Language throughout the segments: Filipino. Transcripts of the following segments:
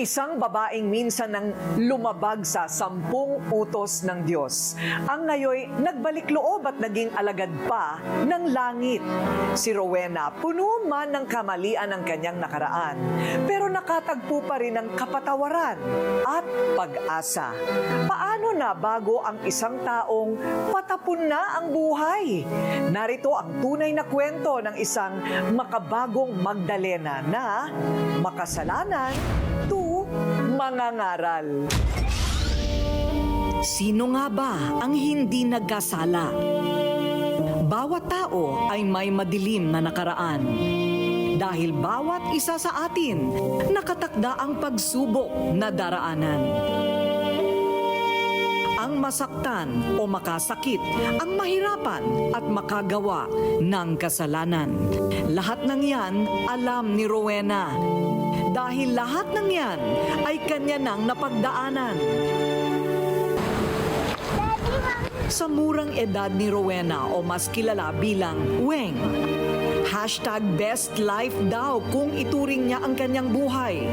Isang babaeng minsan nang lumabag sa sampung utos ng Diyos. Ang ngayoy nagbalik loob at naging alagad pa ng langit. Si Rowena, puno man ng kamalian ng kanyang nakaraan, pero nakatagpo pa rin ng kapatawaran at pag-asa. Paano na bago ang isang taong patapon na ang buhay? Narito ang tunay na kwento ng isang makabagong Magdalena na makasalanan mangangaral. Sino nga ba ang hindi nagkasala? Bawat tao ay may madilim na nakaraan. Dahil bawat isa sa atin nakatakda ang pagsubok na daraanan. Ang masaktan o makasakit, ang mahirapan at makagawa ng kasalanan. Lahat ng yan alam ni Rowena. Dahil lahat ng yan ay kanya nang napagdaanan. Sa murang edad ni Rowena o mas kilala bilang Weng. Hashtag best life daw kung ituring niya ang kanyang buhay.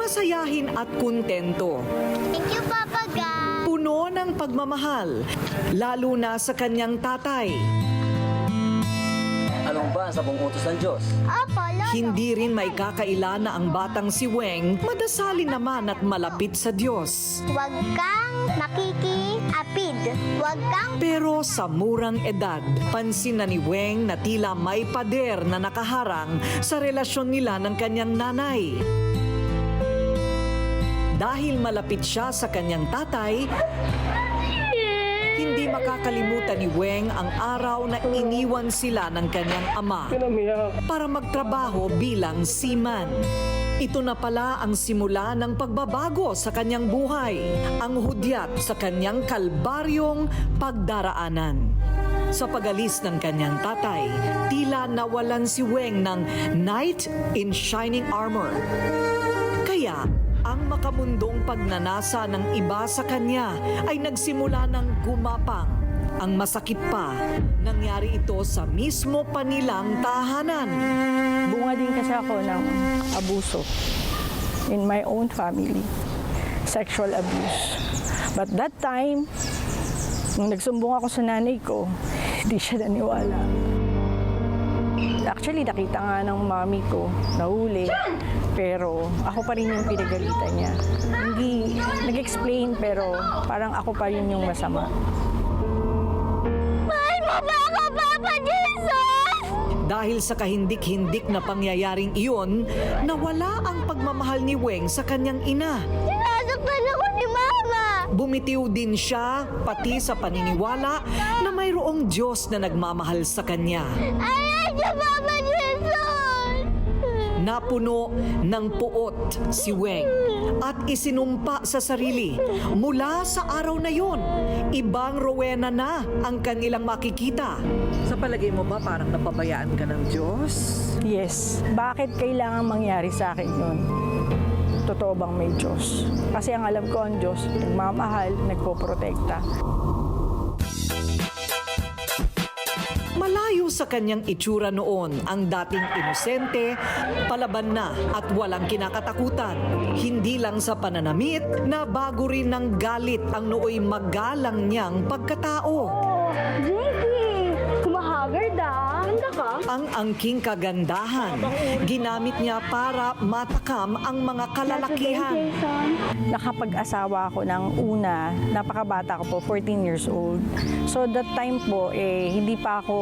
Masayahin at kontento. Thank you, Papa God. Puno ng pagmamahal, lalo na sa kanyang tatay. Sa buong utos ng Diyos? Opo, Lolo. Hindi rin may kakaila na ang batang si Weng madasalin naman at malapit sa Diyos. Huwag kang makikiapid. Huwag kang Pero sa murang edad, pansin na ni Weng na tila may pader na nakaharang sa relasyon nila ng kanyang nanay. Dahil malapit siya sa kanyang tatay, hindi makakalimutan ni Weng ang araw na iniwan sila ng kanyang ama para magtrabaho bilang seaman. Ito na pala ang simula ng pagbabago sa kanyang buhay, ang hudyat sa kanyang kalbaryong pagdaraanan. Sa pagalis ng kanyang tatay, tila nawalan si Weng ng knight in shining armor. Kaya, ang makamundong pagnanasa ng iba sa kanya ay nagsimula ng gumapang. Ang masakit pa, nangyari ito sa mismo panilang tahanan. Bunga din kasi ako ng abuso in my own family. Sexual abuse. But that time, nung nagsumbong ako sa nanay ko, hindi siya naniwala. Actually, nakita nga ng mami ko, nahuli. Pero ako pa rin yung pinagalitan niya. Hindi, nag-explain pero parang ako pa rin yung masama. Mahal mo ba ako, Papa Jesus? Dahil sa kahindik-hindik na pangyayaring iyon, nawala ang pagmamahal ni Weng sa kanyang ina. Sinasaktan ako ni Mama. Bumitiw din siya pati sa paniniwala na mayroong Diyos na nagmamahal sa kanya. Ayaw niya, Papa Jesus. Napuno ng puot si Weng at isinumpa sa sarili mula sa araw na yon. Ibang Rowena na ang kanilang makikita. Sa palagay mo ba parang napabayaan ka ng Diyos? Yes. Bakit kailangan mangyari sa akin yun? Totoo bang may Diyos? Kasi ang alam ko ang Diyos, nagmamahal, nagpoprotekta. Sa kanyang itsura noon ang dating inosente, palaban na at walang kinakatakutan. Hindi lang sa pananamit, na bago rin ng galit ang nooy magalang niyang pagkatao. Jackie, kumahagard ah. Handa ka? Ang angking kagandahan, ginamit niya para matakam ang mga kalalakihan. Nakapag-asawa ako ng una, napakabata ko po, 14 years old. So that time po, eh, hindi pa ako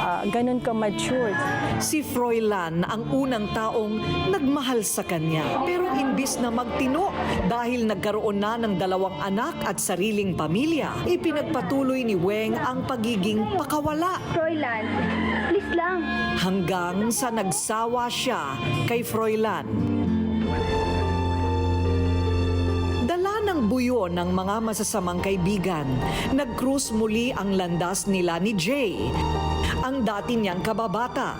ah, ganun ka-matured. Si Froilan ang unang taong nagmahal sa kanya. Pero imbis na magtino dahil nagkaroon na ng dalawang anak at sariling pamilya, ipinagpatuloy ni Weng ang pagiging pakawala Froilan, please lang. hanggang sa nagsawa siya kay Froilan. Dala ng buyo ng mga masasamang kaibigan, nag-cruise muli ang landas nila ni Jay. Ang dati niyang kababata,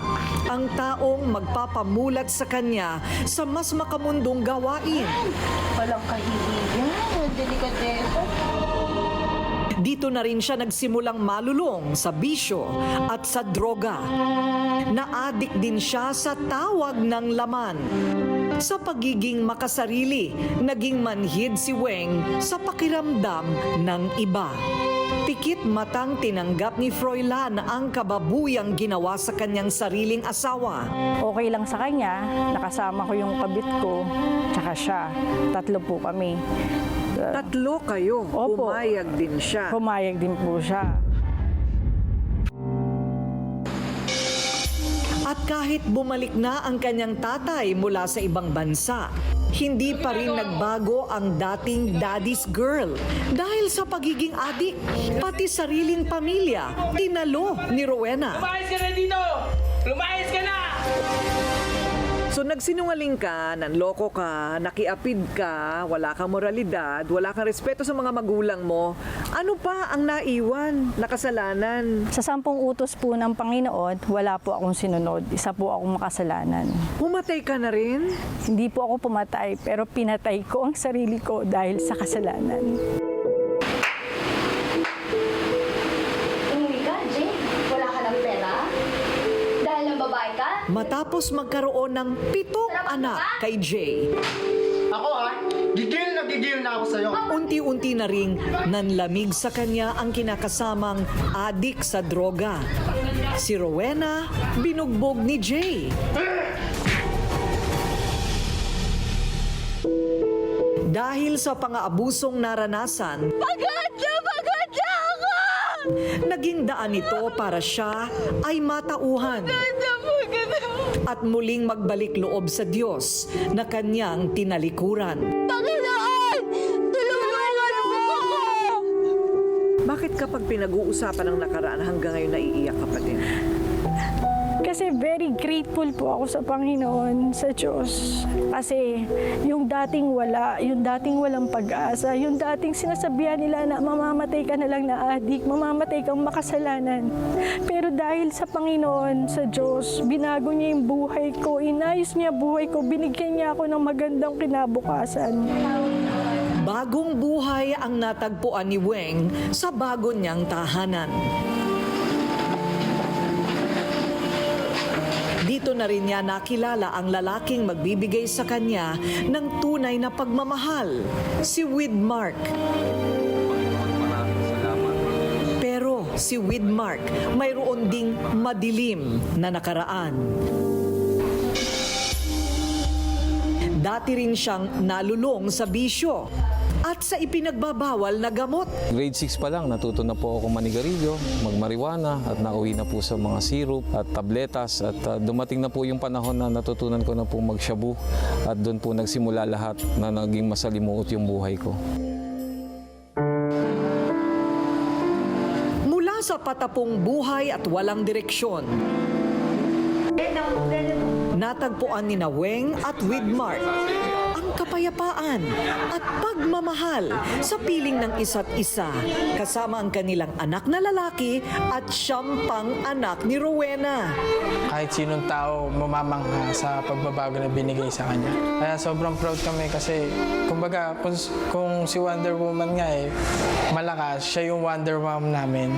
ang taong magpapamulat sa kanya sa mas makamundong gawain. Walang kahihiyan. Delikadesa. Dito na rin siya nagsimulang malulong sa bisyo at sa droga. Naadik din siya sa tawag ng laman. Sa pagiging makasarili, naging manhid si Weng sa pakiramdam ng iba. Pikit matang tinanggap ni Froilan ang kababuyang ginawa sa kanyang sariling asawa. Okay lang sa kanya, nakasama ko yung kabit ko, tsaka siya. Tatlo po kami. Tatlo kayo. Opo. Pumayag din siya. Pumayag din po siya. At kahit bumalik na ang kanyang tatay mula sa ibang bansa, hindi pa rin nagbago ang dating daddy's girl dahil sa pagiging adik. Pati sariling pamilya, tinalo ni Rowena. Lumayas ka na dito! Lumayas ka na! So nagsinungaling ka, nanloko ka, nakiapid ka, wala kang moralidad, wala kang respeto sa mga magulang mo. Ano pa ang naiwan na kasalanan? Sa sampung utos po ng Panginoon, wala po akong sinunod. Isa po akong makasalanan. Pumatay ka na rin? Hindi po ako pumatay, pero pinatay ko ang sarili ko dahil sa kasalanan. Matapos magkaroon ng pitong anak kay Jay, Ako ha, gigil na gigil na ako sa'yo. unti-unti na ring nanlamig sa kanya ang kinakasamang adik sa droga. Si Rowena, binugbog ni Jay. Dahil sa pang-aabusong naranasan, Pagod na pagod na ako! naging daan ito para siya ay matauhan at muling magbalik loob sa Diyos na kanyang tinalikuran. Panginoon! Tulungan mo ako! Bakit kapag pinag-uusapan ng nakaraan hanggang ngayon naiiyak ka pa din? Very grateful po ako sa Panginoon, sa Diyos. Kasi yung dating wala, yung dating walang pag-asa, yung dating sinasabihan nila na mamamatay ka na lang na adik, mamamatay kang makasalanan. Pero dahil sa Panginoon, sa Diyos, binago niya yung buhay ko, inayos niya buhay ko, binigyan niya ako ng magandang kinabukasan. Bagong buhay ang natagpuan ni Weng sa bago niyang tahanan. Dito na rin niya nakilala ang lalaking magbibigay sa kanya ng tunay na pagmamahal, si Widmark. Pero si Widmark mayroon ding madilim na nakaraan. Dati rin siyang nalulong sa bisyo at sa ipinagbabawal na gamot. Grade 6 pa lang, natuto na po ako manigarilyo, magmariwana at nauwi na po sa mga sirup at tabletas at uh, dumating na po yung panahon na natutunan ko na po magshabu at doon po nagsimula lahat na naging masalimuot yung buhay ko. Mula sa patapong buhay at walang direksyon, natagpuan ni Naweng at Widmark kapayapaan at pagmamahal sa piling ng isa't isa kasama ang kanilang anak na lalaki at siyam pang anak ni Rowena. Kahit sinong tao mamamangha sa pagbabago na binigay sa kanya. Kaya sobrang proud kami kasi kumbaga kung, kung si Wonder Woman nga eh, malakas, siya yung Wonder Woman namin.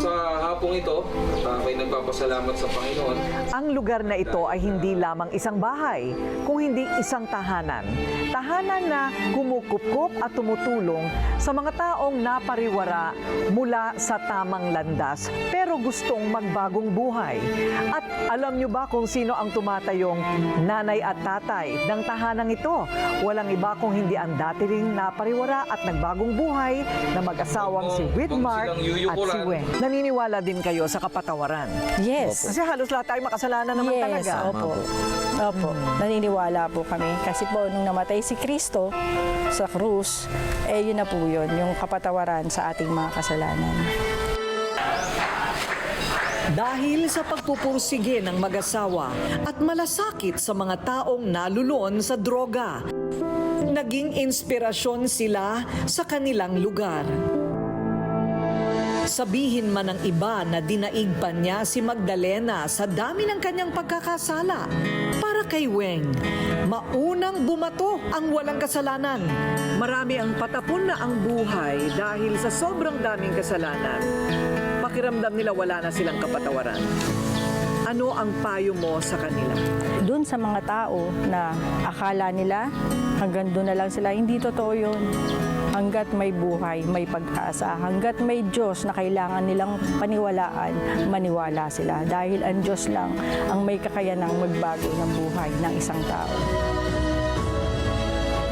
Sa hapong ito, ako'y nagpapasalamat sa Panginoon Ang lugar na ito ay hindi lamang isang bahay, kung hindi isang tahanan. Tahanan na kumukupkup at tumutulong sa mga taong napariwara mula sa tamang landas pero gustong magbagong buhay. At alam nyo ba kung sino ang tumatayong nanay at tatay ng tahanan ito? Walang iba kung hindi ang dati ring napariwara at nagbagong buhay na mag-asawang si Widmark at si Wen. Naniniwala din kayo sa kapatawaran. Yes. Kasi halos lahat tayo makasalanan naman yes, talaga. opo. Opo. Naniniwala po kami. Kasi po, nung namatay si Kristo sa krus, eh yun na po yun, yung kapatawaran sa ating mga kasalanan. Dahil sa pagpupursige ng mag-asawa at malasakit sa mga taong nalulon sa droga, naging inspirasyon sila sa kanilang lugar. Sabihin man ng iba na dinaig pa niya si Magdalena sa dami ng kanyang pagkakasala. Para kay Weng, maunang bumato ang walang kasalanan. Marami ang patapon na ang buhay dahil sa sobrang daming kasalanan. Pakiramdam nila wala na silang kapatawaran. Ano ang payo mo sa kanila? dun sa mga tao na akala nila hanggang doon na lang sila. Hindi totoo yun. Hanggat may buhay, may pag-asa. Hanggat may Diyos na kailangan nilang paniwalaan, maniwala sila. Dahil ang Diyos lang ang may kakayanang magbago ng buhay ng isang tao.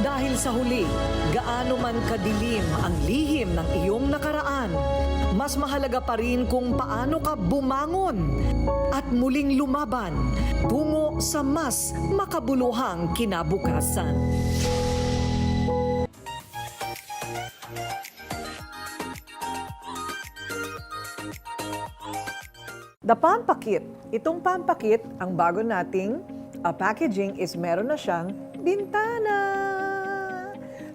Dahil sa huli, gaano man kadilim ang lihim ng iyong nakaraan, mas mahalaga pa rin kung paano ka bumangon at muling lumaban tungo sa mas makabuluhang kinabukasan. The Pampakit. Itong Pampakit, ang bago nating uh, packaging is meron na siyang bintana.